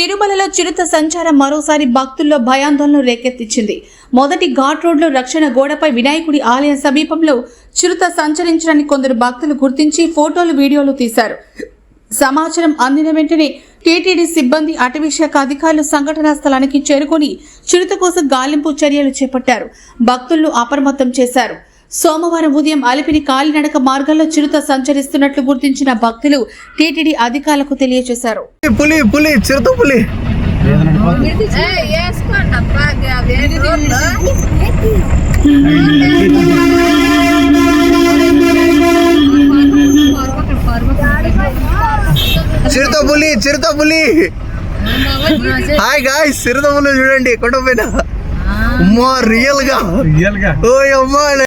తిరుమలలో చిరుత సంచారం మరోసారి భక్తుల్లో భయాందోళన రేకెత్తించింది. మొదటి ఘాట్ రోడ్లో రక్షణ గోడపై వినాయకుడి ఆలయం సమీపంలో చిరుత సంచరించడాన్ని కొందరు భక్తులు గుర్తించి ఫోటోలు వీడియోలు తీశారు. సమాచారం అందిన వెంటనే టీటీడీ సిబ్బంది అటవీ శాఖ అధికారులు సంఘటనా స్థలానికి చేరుకొని చిరుత కోసం గాలింపు చర్యలు చేపట్టారు. భక్తులను అప్రమత్తం చేశారు. సోమవారం ఉదయం అలిపిరి కాలినడక మార్గంలో చిరుత సంచరిస్తున్నట్లు గుర్తించిన భక్తులు టీటీడీ అధికారులకు తెలియజేశారు. పులి పులి చిరుత పులి. చిరుత పులి చిరుత పులి. హాయ్ గాయ్ చిరుత పులి చూడండి కొండ పైన. అమ్మా రియల్గా. రియల్గా. ఓ అమ్మా